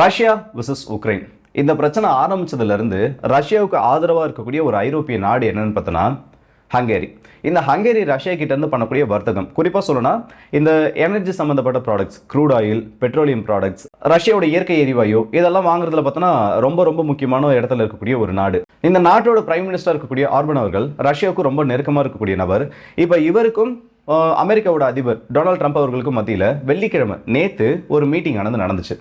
Russia versus Ukraine. இந்த பிரச்சனை ஆரம்பிச்சதுலேருந்து ரஷ்யாவுக்கு ஆதரவாக இருக்கக்கூடிய ஒரு ஐரோப்பிய நாடு என்னன்னு பார்த்தோன்னா ஹங்கேரி. இந்த ஹங்கேரி ரஷ்யா கிட்டேருந்து பண்ணக்கூடிய வர்த்தகம். குறிப்பாக சொல்லணும்னா இந்த எனர்ஜி சம்மந்தப்பட்ட products crude oil petroleum products ரஷ்யாவோட இயற்கை எரிவாயு இதெல்லாம் வாங்குறதுல பார்த்தோன்னா ரொம்ப ரொம்ப முக்கியமான இடத்துல இருக்கக்கூடிய ஒரு நாடு. இந்த நாட்டோட பிரைம் மினிஸ்டர் இருக்கக்கூடிய ஆர்பன் அவர்கள் ரஷ்யாவுக்கு ரொம்ப நெருக்கமாக இருக்கக்கூடிய நபர். இப்போ இவருக்கும் அமெரிக்காவோட அதிபர் டொனால்ட் ட்ரம்ப் அவர்களுக்கும் மத்தியில் வெள்ளிக்கிழமை நேற்று ஒரு மீட்டிங் ஆனது நடந்துச்சு.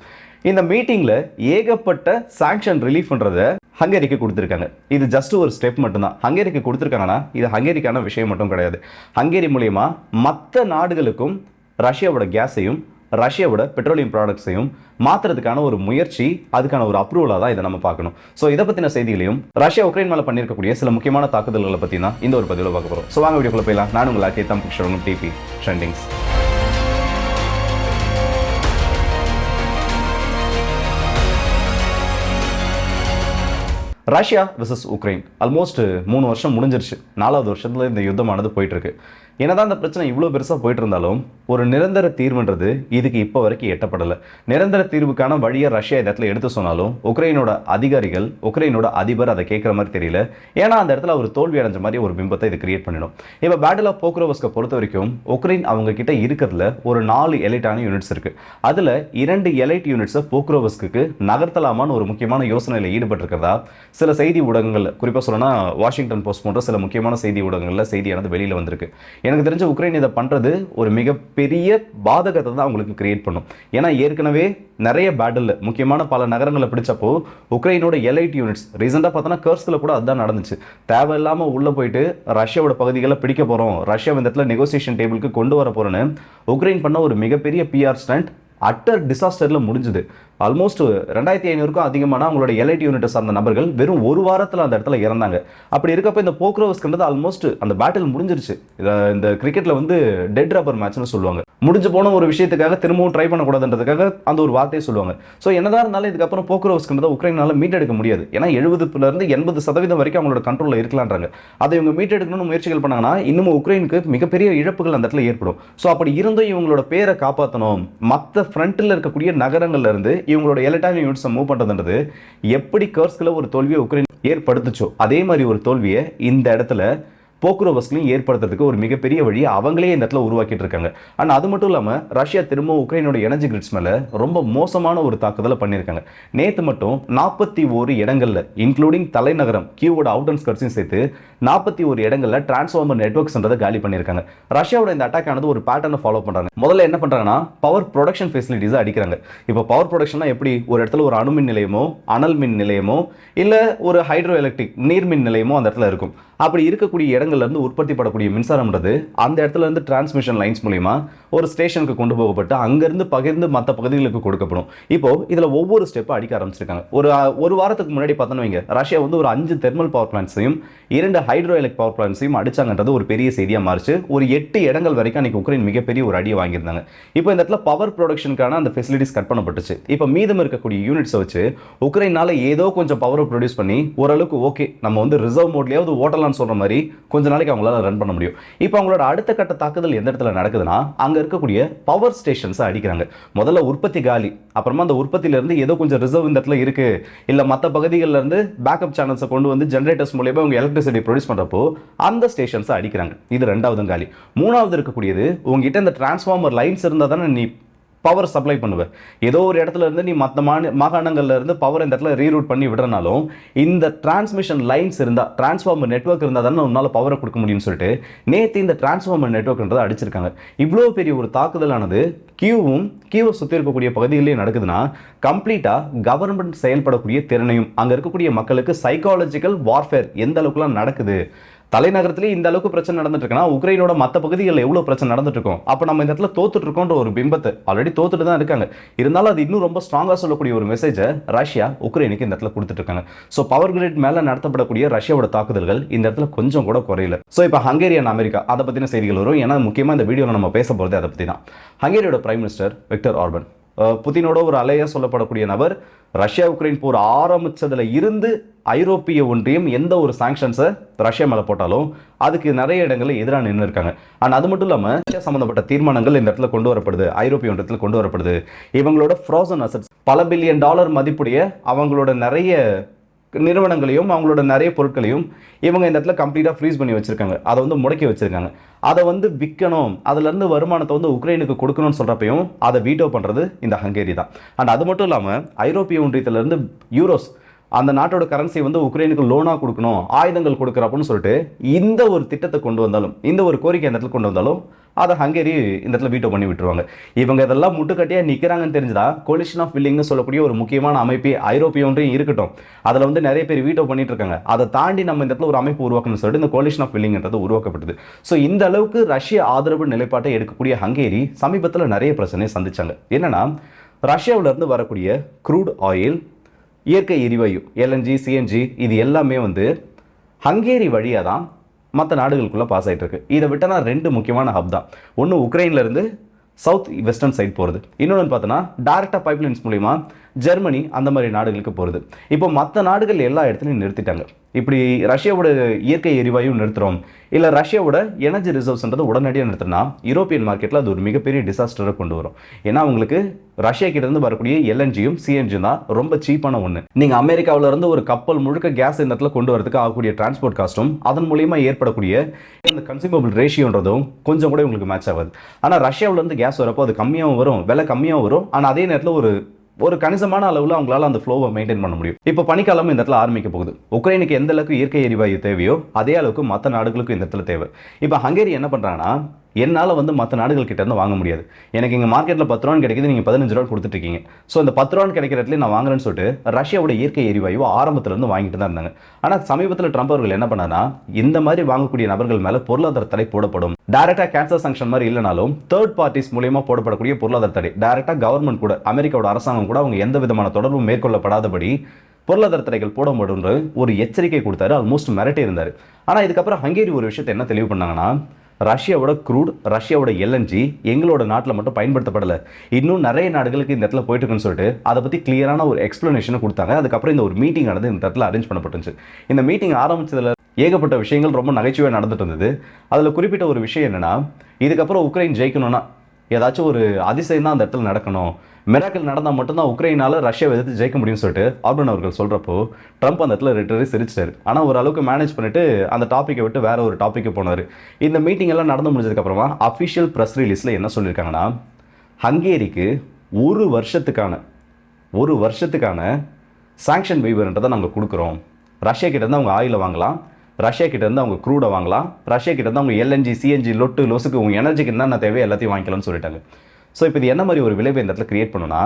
இந்த மீட்டிங்ல ஏகப்பட்ட சாங்ஷன் ரிலீஃப்ன்றத ஹங்கேரிக்கு கொடுத்துருக்காங்க. இது ஜஸ்ட் ஒரு ஸ்டெப் மட்டும்தான். ஹங்கேரிக்கு கொடுத்துருக்காங்கன்னா இது ஹங்கேரிக்கான விஷயம் மட்டும் கிடையாது. ஹங்கேரி மூலயமா மற்ற நாடுகளுக்கும் ரஷ்யாவோட கேஸையும் ரஷ்யாவோட பெட்ரோலியம் ப்ராடக்ட்ஸையும் மாத்துறதுக்கான ஒரு முயற்சி அதுக்கான ஒரு அப்ரூவலாக தான் இதை நம்ம பார்க்கணும். ஸோ இதை பற்றின செய்திகளையும் ரஷ்யா உக்ரைன் மேலே பண்ணியிருக்கக்கூடிய சில முக்கியமான தாக்குதல்களை பற்றி தான் இந்த ஒரு பதிவில் பார்க்க போகிறோம் ஸோ வாங்க வீடியோக்குள்ள போயிடலாம். நான் உங்கள் கேத்தம் DP trendings Russia versus Ukraine. Almost மூணு வருஷம் முடிஞ்சிருச்சு. நாலாவது வருஷத்துல இந்த யுத்தமானது போயிட்டுருக்கு என்னதான் இந்த பிரச்சனை இவ்வளோ பெருசாக போயிட்டு இருந்தாலும் ஒரு நிரந்தர தீர்வுன்றது இதுக்கு இப்போ வரைக்கும் எட்டப்படலை. நிரந்தர தீர்வுக்கான வழியை ரஷ்யா இந்த இடத்துல எடுத்து சொன்னாலும் உக்ரைனோட அதிகாரிகள் உக்ரைனோட அதிபர் அதை கேட்குற மாதிரி தெரியல. ஏன்னா அந்த இடத்துல ஒரு தோல்வி அடைஞ்ச மாதிரி ஒரு பிம்பத்தை இது கிரியேட் பண்ணிடும். இப்போ பேட்டில் ஆஃப் போக்ரோவஸ்கை பொறுத்த வரைக்கும் உக்ரைன் அவங்க கிட்ட இருக்கிறதுல ஒரு நாலு எலைட்டான யூனிட்ஸ் இருக்கு. அதில் இரண்டு எலைட் யூனிட்ஸை போக்ரோவஸ்க்கு நகர்த்தலாமான்னு ஒரு முக்கியமான யோசனையில் ஈடுபட்டிருக்கிறதா சில செய்தி ஊடகங்கள் குறிப்பாக சொல்லணும்னா வாஷிங்டன் போஸ்ட் போன்ற சில முக்கியமான செய்தி ஊடகங்களில் செய்தியானது வெளியில் வந்திருக்கு. எனக்கு தெரிஞ்ச உக்ரைன் இதை பண்ணுறது ஒரு மிகப்பெரிய பாதகத்தை தான் அவங்களுக்கு கிரியேட் பண்ணும். ஏன்னா ஏற்கனவே நிறைய பேட்டில் முக்கியமான பல நகரங்களை பிடிச்சப்போ உக்ரைனோட எலைட் யூனிட்ஸ் ரீசெண்டாக பார்த்தோன்னா கர்ஸ்கில் கூட அதுதான் நடந்துச்சு. தேவையில்லாமல் உள்ளே போயிட்டு ரஷ்யாவோட பகுதிகளை பிடிக்க போகிறோம் ரஷ்யா இந்த இடத்துல நெகோசியேஷன் டேபிளுக்கு கொண்டு வர போகிறோன்னு உக்ரைன் பண்ண ஒரு மிகப்பெரிய பிஆர் ஸ்டண்ட் அட்டர் டிசாஸ்டரில் முடிஞ்சுது. ஆல்மோஸ்ட் ரெண்டாயிரத்தி ஐநூறுக்கும் அதிகமான அவங்களோட எல்ஐடி யூனிட்டை சார்ந்த நபர்கள் வெறும் ஒரு வாரத்தில் அந்த இடத்துல இறந்தாங்க. அப்படி இருக்கப்ப இந்த போக்ரோவஸ்ன்றது ஆல்மோஸ்ட் அந்த பேட்டில் முடிஞ்சிருச்சு. இந்த கிரிக்கெட்டில் வந்து டெட் ரப்பர் மேட்ச்னு சொல்லுவாங்க. முடிஞ்சு போன ஒரு விஷயத்துக்காக திரும்பவும் ட்ரை பண்ணக்கூடாதுன்றதுக்காக அந்த ஒரு வார்த்தையை சொல்லுவாங்க. ஸோ என்னதான் இருந்தாலும் இதுக்கப்புறம் போக்ரோவஸ்ன்றதை உக்ரைனால மீட்டெடுக்க முடியாது. ஏன்னா எழுபதுல இருந்து எண்பது சதவீதம் வரைக்கும் அவங்களோட கண்ட்ரோலில் இருக்கலான்றாங்க. அதை இவங்க மீட்டெடுக்கணும்னு முயற்சிகள் பண்ணாங்கன்னா இன்னமும் உக்ரைனுக்கு மிகப்பெரிய இழப்புகள் அந்த இடத்துல ஏற்படும். ஸோ அப்படி இருந்தும் இவங்களோட பேரை காப்பாற்றணும் மற்ற ஃப்ரண்ட்டில் இருக்கக்கூடிய நகரங்கள்ல இருந்து இவங்களோட எலக்ட்ரானிக் யூனிட்ஸை மூவ் பண்ணுறதுன்றது எப்படி கர்ஸ்கில் ஒரு தோல்வியை உக்ரைன் ஏற்படுத்துச்சோ அதே மாதிரி ஒரு தோல்வியை இந்த இடத்துல போக்குரோவஸ்லையும் ஏற்படுத்துறதுக்கு ஒரு மிகப்பெரிய வழியை அவங்களே இந்த இடத்துல உருவாக்கிட்டு இருக்காங்க. அண்ட் அது மட்டும் இல்லாமல் ரஷ்யா திரும்ப உக்ரைனோட எனர்ஜி கிரிட்ஸ் மேலே ரொம்ப மோசமான ஒரு தாக்குதலை பண்ணியிருக்காங்க. நேற்று மட்டும் நாற்பத்தி ஒரு இடங்களில் இன்க்ளூடிங் தலைநகரம் கியூவோட அவுட் அண்ட் ஸ்கர்ட்ஸையும் சேர்த்து நாற்பத்தி ஒரு இடங்களில் டிரான்ஸ்ஃபார்மர் நெட்ஒர்க்ஸ்ன்றதை காலி பண்ணியிருக்காங்க. ரஷ்யாவோட இந்த அட்டாக் ஆனது ஒரு பேட்டர்னை ஃபாலோ பண்றாங்க. முதல்ல என்ன பண்றாங்கன்னா பவர் ப்ரொடக்ஷன் ஃபெசிலிட்டிஸை அடிக்கிறாங்க. இப்போ பவர் ப்ரொடக்ஷனா எப்படி? ஒரு இடத்துல ஒரு அணுமின் நிலையமோ அனல் மின் நிலையமோ இல்லை ஒரு ஹைட்ரோ எலக்ட்ரிக் நீர்மின் நிலையமோ அந்த இடத்துல இருக்கும். அப்படி இருக்கக்கூடிய இடங்கள் இடங்கள்லேருந்து உற்பத்தி படக்கூடிய மின்சாரம்ன்றது அந்த இடத்துல இருந்து டிரான்ஸ்மிஷன் லைன்ஸ் மூலிமா ஒரு ஸ்டேஷனுக்கு கொண்டு போகப்பட்டு அங்கேருந்து பகிர்ந்து மற்ற பகுதிகளுக்கு கொடுக்கப்படும். இப்போது இதில் ஒவ்வொரு ஸ்டெப்பை அடிக்க ஆரம்பிச்சிருக்காங்க. ஒரு ஒரு வாரத்துக்கு முன்னாடி பார்த்தோன்னு வைங்க ரஷ்யா வந்து ஒரு அஞ்சு தெர்மல் பவர் பிளான்ட்ஸையும் இரண்டு ஹைட்ரோ எலக்ட்ரிக் பவர் பிளான்ட்ஸையும் அடிச்சாங்கன்றது ஒரு பெரிய செய்தியாக மாறிச்சு. ஒரு எட்டு இடங்கள் வரைக்கும் அன்றைக்கி உக்ரைன் மிகப்பெரிய ஒரு அடியை வாங்கியிருந்தாங்க. இப்போ இந்த இடத்துல பவர் ப்ரொடக்ஷனுக்கான அந்த ஃபெசிலிட்டிஸ் கட் பண்ணப்பட்டுச்சு. இப்போ மீதம் இருக்கக்கூடிய யூனிட்ஸை வச்சு உக்ரைனால் ஏதோ கொஞ்சம் பவரை ப்ரொடியூஸ் பண்ணி ஓரளவுக்கு ஓகே நம்ம வந்து ரிசர்வ் மோட்லேயாவது ஓட்டலாம்னு சொல்கிற மாதிரி கொஞ்ச நாளைக்கு அவங்களால ரன் பண்ண முடியும். இப்போ அவங்களோட அடுத்த கட்ட தாக்குதல் எந்த இடத்துல நடக்குதுன்னா அங்கே இருக்கக்கூடிய பவர் ஸ்டேஷன்ஸை அடிக்கிறாங்க. முதல்ல உற்பத்தி காலி அப்புறமா அந்த உற்பத்தியிலேருந்து ஏதோ கொஞ்சம் ரிசர்வ் இந்த இடத்துல இருக்குது இல்லை மற்ற பகுதிகளிலேருந்து பேக்கப் சேனல்ஸை கொண்டு வந்து ஜென்ரேட்டர்ஸ் மூலியமாக அவங்க எலக்ட்ரிசிட்டி ப்ரொடியூஸ் பண்ணுறப்போ அந்த ஸ்டேஷன்ஸை அடிக்கிறாங்க. இது ரெண்டாவது காலி. மூணாவது இருக்கக்கூடியது உங்ககிட்ட இந்த டிரான்ஸ்ஃபார்மர் லைன்ஸ் இருந்தால் தானே நீ பவர் சப்ளை பண்ணுவேன் ஏதோ ஒரு இடத்துல இருந்து நீ மற்ற மாநில மாகாணங்களில் இருந்து பவர் இந்த இடத்துல ரீரூட் பண்ணி விடுறனாலும் இந்த டிரான்ஸ்மிஷன் லைன்ஸ் இருந்தால் டிரான்ஸ்ஃபார்மர் நெட்வொர்க் இருந்தால் தானே உன்னால் பவரை கொடுக்க முடியும்னு சொல்லிட்டு நேற்று இந்த டிரான்ஸ்ஃபார்மர் நெட்ஒர்க்ன்றதை அடிச்சிருக்காங்க. இவ்வளோ பெரிய ஒரு தாக்குதலானது கியூவும் கியூவை சுற்றி இருக்கக்கூடிய பகுதிகளிலே நடக்குதுன்னா கம்ப்ளீட்டாக கவர்மெண்ட் செயல்படக்கூடிய திறனையும் அங்கே இருக்கக்கூடிய மக்களுக்கு சைக்காலஜிக்கல் வார்ஃபேர் எந்த அளவுக்குலாம் நடக்குது தலைநகரத்திலே இந்த அளவுக்கு பிரச்சனை நடந்துட்டு இருக்குன்னா உக்ரைனோட மற்ற பகுதிகளில் எவ்வளோ பிரச்சனை நடந்துட்டு இருக்கும்? அப்போ நம்ம இந்த இடத்துல தோத்துட்டு இருக்கோன்ற ஒரு பிம்பத்தை ஆல்ரெடி தோத்துட்டு தான் இருக்காங்க. இருந்தாலும் அது இன்னும் ரொம்ப ஸ்ட்ராங்கா சொல்லக்கூடிய ஒரு மெசேஜை ரஷ்யா உக்ரைனுக்கு இந்த இடத்துல கொடுத்துட்டு இருக்காங்க. ஸோ பவர் கிரிட் மேல நடத்தப்படக்கூடிய ரஷ்யாவோட தாக்குதல்கள் இந்த இடத்துல கொஞ்சம் கூட குறையல. ஸோ இப்போ ஹங்கேரியன் அமெரிக்கா அதை பத்தின செய்திகள் வரும். ஏன்னா முக்கியமா இந்த வீடியோவில் நம்ம பேச போறது அதை பத்தி தான் ஹங்கேரியோட பிரைம் மினிஸ்டர் விக்டர் ஆர்பன் புதினோட ஒரு அலையாக சொல்லப்படக்கூடிய நபர் ரஷ்யா உக்ரைன் போர் ஆரம்பித்ததில் இருந்து ஐரோப்பிய ஒன்றியம் எந்த ஒரு சாங்ஷன்ஸை ரஷ்யா மேலே போட்டாலும் அதுக்கு நிறைய இடங்களில் எதிராக நின்று இருக்காங்க. அண்ட் அது மட்டும் இல்லாமல் ரஷ்யா சம்மந்தப்பட்ட தீர்மானங்கள் இந்த இடத்துல கொண்டு வரப்படுது ஐரோப்பிய ஒன்றியத்தில் கொண்டு வரப்படுது. இவங்களோட ஃப்ரோசன் அசட்ஸ் பல பில்லியன் டாலர் மதிப்புடைய அவங்களோட நிறைய நிறுவனங்களையும் அவங்களோட நிறைய பொருட்களையும் இவங்க இந்த இடத்துல கம்ப்ளீட்டாக ஃப்ரீஸ் பண்ணி வச்சுருக்காங்க. அதை வந்து முடக்கி வச்சுருக்காங்க. அதை வந்து விற்கணும். அதுலேருந்து வருமானத்தை வந்து உக்ரைனுக்கு கொடுக்கணும்னு சொல்கிறப்பையும் அதை வீட்டோ பண்ணுறது இந்த ஹங்கேரி தான். அண்ட் அது மட்டும் இல்லாமல் ஐரோப்பிய ஒன்றியத்திலேருந்து யூரோஸ் அந்த நாட்டோட கரன்சி வந்து உக்ரைனுக்கு லோனாக கொடுக்கணும் ஆயுதங்கள் கொடுக்குறப்பன்னு சொல்லிட்டு இந்த ஒரு திட்டத்தை கொண்டு வந்தாலும் இந்த ஒரு கோரிக்கை இந்த இடத்துல கொண்டு வந்தாலும் அதை ஹங்கேரி இந்த இடத்துல வீட்டோ பண்ணி விட்டுருவாங்க. இவங்க இதெல்லாம் முட்டுக்கட்டியாக நிற்கிறாங்கன்னு தெரிஞ்சதா? கொலிஷன் ஆஃப் வில்லிங்னு சொல்லக்கூடிய ஒரு முக்கியமான அமைப்பு ஐரோப்பிய ஒன்றையும் இருக்கட்டும். அதில் வந்து நிறைய பேர் வீட்டோ பண்ணிட்டு இருக்காங்க. அதை தாண்டி நம்ம இந்த இடத்துல ஒரு அமைப்பு உருவாக்கணும்னு சொல்லிட்டு இந்த கொலிஷன் ஆஃப் வில்லிங்ன்றது உருவாக்கப்பட்டது. ஸோ இந்த அளவுக்கு ரஷ்ய ஆதரவு நிலைப்பாட்டை எடுக்கக்கூடிய ஹங்கேரி சமீபத்தில் நிறைய பிரச்சனையை சந்திச்சாங்க. என்னன்னா ரஷ்யாவிலேருந்து வரக்கூடிய க்ரூட் ஆயில் இயற்கை எரிவாயு எல்என்ஜி சிஎன்ஜி இது எல்லாமே வந்து ஹங்கேரி வழியாக தான் மற்ற நாடுகளுக்குள்ளே பாஸ் ஆகிட்டு இருக்கு இதை விட்டனா ரெண்டு முக்கியமான ஹப் தான். ஒன்று உக்ரைன்லேருந்து சவுத் வெஸ்டர்ன் சைட் போகிறது இன்னொன்று பார்த்தோன்னா டேரெக்டாக பைப்லைன்ஸ் மூலிமா ஜெர்மனி அந்த மாதிரி நாடுகளுக்கு போகிறது இப்போ மற்ற நாடுகள் எல்லா இடத்துலையும் நிறுத்திட்டாங்க. இப்படி ரஷ்யாவோட இயற்கை எரிவாயு நிறுத்துறோம். இல்லை ரஷ்யாவோட எனர்ஜி ரிசர்வ்ஸ்ன்றதை உடனடியாக நிறுத்தினா யூரோப்பியன் மார்க்கெட்டில் அது ஒரு மிகப்பெரிய டிசாஸ்டரை கொண்டு வரும். ஏன்னா அவங்களுக்கு ரஷ்யா கிட்டேருந்து வரக்கூடிய எல்என்ஜியும் சிஎன்ஜியும் தான் ரொம்ப சீப்பான ஒன்று நீங்கள் அமெரிக்காவிலேருந்து ஒரு கப்பல் முழுக்க கேஸ் இந்த இடத்துல கொண்டு வரதுக்கு ஆகக்கூடிய டிரான்ஸ்போர்ட் காஸ்ட்டும் அதன் மூலியமா ஏற்படக்கூடிய அந்த கன்சியூமபிள் ரேஷியோன்றதும் கொஞ்சம் கூட உங்களுக்கு மேட்ச் ஆகாது. ஆனால் ரஷ்யாவிலேருந்து கேஸ் வரப்போ அது கம்மியாகவும் வரும் விலை கம்மியாகவும் வரும். ஆனால் அதே நேரத்தில் ஒரு ஒரு கணிசமான அளவில் அவங்களால அந்த ஃப்ளோவை மெயின்டைன் பண்ண முடியும். இப்போ பனிக்காலம் இந்த இடத்துல ஆரம்பிக்க போகுது. உக்ரைனுக்கு எந்த அளவுக்கு இயற்கை எரிவாயு தேவையோ அதே அளவுக்கு மற்ற நாடுகளுக்கும் இந்த இடத்துல தேவை. இப்போ ஹங்கேரி என்ன பண்ணுறாங்கன்னா என்னால் வந்து மற்ற நாடுகள் கிட்ட இருந்து வாங்க முடியாது. எனக்கு இங்கே மார்க்கெட்டில் பத்து ரூபான்னு கிடைக்குது நீங்கள் பதினஞ்சு ரூபா கொடுத்துட்ருக்கீங்க ஸோ இந்த பத்து ரூபான்னு கிடைக்கிற இடத்துல நான் வாங்குறேன்னு சொல்லிட்டு ரஷ்யாவோட இயற்கை எரிவாயு ஆரம்பத்துலேருந்து வாங்கிட்டு தான் இருந்தாங்க. ஆனால் சமீபத்தில் ட்ரம்ப் அவர்கள் என்ன பண்ணாருன்னா இந்த மாதிரி வாங்கக்கூடிய நபர்கள் மேலே பொருளாதார தடை போடப்படும். டேரெக்டாக கேன்சர் சங்ஷன் மாதிரி இல்லைனாலும் தேர்ட் பார்ட்டிஸ் மூலியமாக போடப்படக்கூடிய பொருளாதார தடை. டேரெக்டாக கவர்மெண்ட் கூட அமெரிக்காவோட அரசாங்கம் கூட அவங்க எந்த விதமான தொடர்பும் மேற்கொள்ளப்படாதபடி பொருளாதார தடைகள் போடப்படும்ன்ற ஒரு எச்சரிக்கை கொடுத்தாரு ஆல்மோஸ்ட் மிரட்டே இருந்தார் ஆனால் இதுக்கப்புறம் ஹங்கேரி ஒரு விஷயத்தை என்ன தெளிவு பண்ணாங்கன்னா ரஷ்யாவோட க்ரூட் ரஷ்யாவோட எல்என்ஜி எங்களோட நாட்டில் மட்டும் பயன்படுத்தப்படலை. இன்னும் நிறைய நாடுகளுக்கு இந்த இடத்துல போயிட்டு இருக்குன்னு சொல்லிட்டு அதை பற்றி கிளியரான ஒரு எக்ஸ்ப்ளனேஷனை கொடுத்தாங்க. அதுக்கப்புறம் இந்த ஒரு மீட்டிங் ஆனது இந்த இடத்துல அரேஞ்ச் பண்ணப்பட்டுச்சு. இந்த மீட்டிங் ஆரம்பித்ததில் ஏகப்பட்ட விஷயங்கள் ரொம்ப நகைச்சுவையாக நடந்துட்டு இருந்தது. அதில் குறிப்பிட்ட ஒரு விஷயம் என்னென்னா இதுக்கப்புறம் உக்ரைன் ஜெயிக்கணும்னா ஏதாச்சும் ஒரு அதிசயம் தான் அந்த இடத்துல நடக்கணும். மிராக்கல் நடந்தால் மட்டும்தான் உக்ரைனால் ரஷ்யாவை எதிர்த்து ஜெயிக்க முடியும்னு சொல்லிட்டு ஆர்பன் அவர்கள் சொல்கிறப்போ ட்ரம்ப் அந்த இடத்துல ரிட்டரி சிரிச்சிட்டார். ஆனால் ஓரளவுக்கு மேனேஜ் பண்ணிட்டு அந்த டாப்பிக்கை விட்டு வேற ஒரு டாப்பிக்கு போனார். இந்த மீட்டிங் எல்லாம் நடந்து முடிஞ்சதுக்கப்புறமா அஃபிஷியல் ப்ரெஸ் ரிலீஸில் என்ன சொல்லியிருக்காங்கன்னா ஹங்கேரிக்கு ஒரு வருஷத்துக்கான ஒரு வருஷத்துக்கான சாங்ஷன் வெய்வர்ன்றதை நாங்கள் கொடுக்குறோம். ரஷ்யா கிட்ட இருந்து அவங்க ஆயில் வாங்கலாம். ரஷ்யா கிட்ட இருந்து அவங்க க்ரூடை வாங்கலாம். ரஷ்யா கிட்ட இருந்து அவங்க எல்என்ஜி சிஎன்ஜி லொட்டு லொசுக்கு உங்கள் எனர்ஜிக்கு என்னென்ன தேவையோ எல்லாத்தையும் வாங்கிக்கலாம்னு சொல்லிட்டாங்க. ஸோ இப்போ இது என்ன மாதிரி ஒரு விளைவு இந்த இடத்துல கிரியேட் பண்ணுன்னா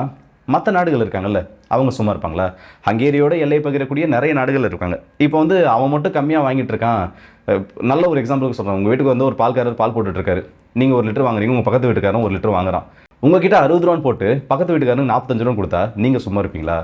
மற்ற நாடுகள் இருக்காங்கல்ல அவங்க சும்மா இருப்பாங்களா? ஹங்கேரியோட எல்லை பகிரக்கூடிய நிறைய நாடுகள் இருக்காங்க. இப்போ வந்து அவன் மட்டும் கம்மியாக வாங்கிட்டு இருக்கான். நல்ல ஒரு எக்ஸாம்பிளுக்கு சொல்கிறேன் உங்கள் வீட்டுக்கு வந்து ஒரு பால்காரர் பால் போட்டுட்ருக்காரு நீங்கள் ஒரு லிட்டர் வாங்குறீங்க உங்கள் பக்கத்து வீட்டுக்காரன் ஒரு லிட்டர் வாங்குறான். உங்ககிட்ட அறுபது ரூபான்னு போட்டு பக்கத்து வீட்டுக்காரனுக்கு நாற்பத்தஞ்சு ரூபா கொடுத்தா நீங்கள் சும்மா இருப்பீங்களா?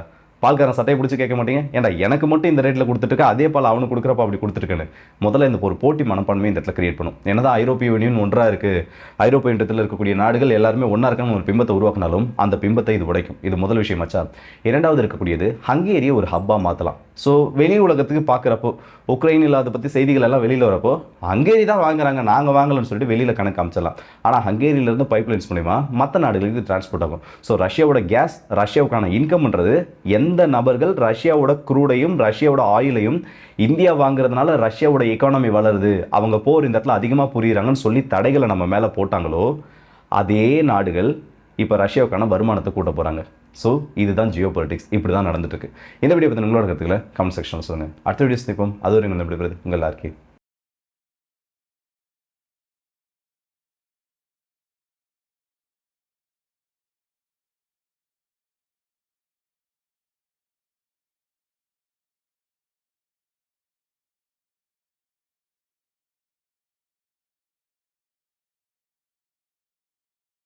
பால்காரன் சட்டையை பிடிச்சி கேட்க மாட்டீங்க? ஏன்டா எனக்கு மட்டும் இந்த ரேட்டில் கொடுத்துட்டு அதே பால் அவனுக்கு கொடுக்குறப்ப அப்படி கொடுத்துருக்கேன்னு. முதல்ல இந்த ஒரு போட்டி மனப்பான்மை இந்த இடத்துல கிரியேட் பண்ணும். என்னதான் ஐரோப்பிய யூனியன் ஒன்றாக இருக்குது ஐரோப்பிய ஒன்றியத்தில் இருக்கக்கூடிய நாடுகள் எல்லாருமே ஒன்றா இருக்கான்னு ஒரு பிம்பத்தை உருவாக்கினாலும் அந்த பிம்பத்தை இது உடைக்கும். இது முதல் விஷயம் மச்சா இரண்டாவது இருக்கக்கூடியது ஹங்கேரியை ஒரு ஹப்பாக மாற்றலாம் ஸோ வெளி உலகத்துக்கு பார்க்குறப்போ உக்ரைனில் அதை பற்றி செய்திகள் எல்லாம் வெளியில் வரப்போ ஹங்கேரி தான் வாங்குறாங்க நாங்கள் வாங்கலன்னு சொல்லிட்டு வெளியில் கணக்கு அமைச்சிடலாம் ஆனால் ஹங்கேரியிலேருந்து பைப்லைன்ஸ் மூலிமா மற்ற நாடுகளுக்கு டிரான்ஸ்போர்ட் ஆகும். ஸோ ரஷ்யாவோட கேஸ் ரஷ்யாவுக்கான இன்கம்ன்றது எந்த நபர்கள் ரஷ்யாவோட க்ரூடையும் ரஷ்யாவோட ஆயிலையும் இந்தியா வாங்குறதுனால ரஷ்யாவோட எக்கானமி வளருது அவங்க போர் இந்த இடத்துல அதிகமாக புரியுறாங்கன்னு சொல்லி தடைகளை நம்ம மேலே போட்டாங்களோ அதே நாடுகள் இப்போ ரஷ்யாவுக்கான வருமானத்தை கூட்ட போகிறாங்க ஸோ இதுதான் ஜியோ பொலிட்டிக்ஸ் இப்படி தான் நடந்துட்டு இருக்கு இந்த வீடியோ பற்றி உங்களோட கருத்துக்களை கமெண்ட் செக்ஷனில் சொல்லுங்கள் அடுத்த வீடியோஸ் நிற்போம் அது வரைக்கும் எப்படி உங்கள் எல்லாருக்கே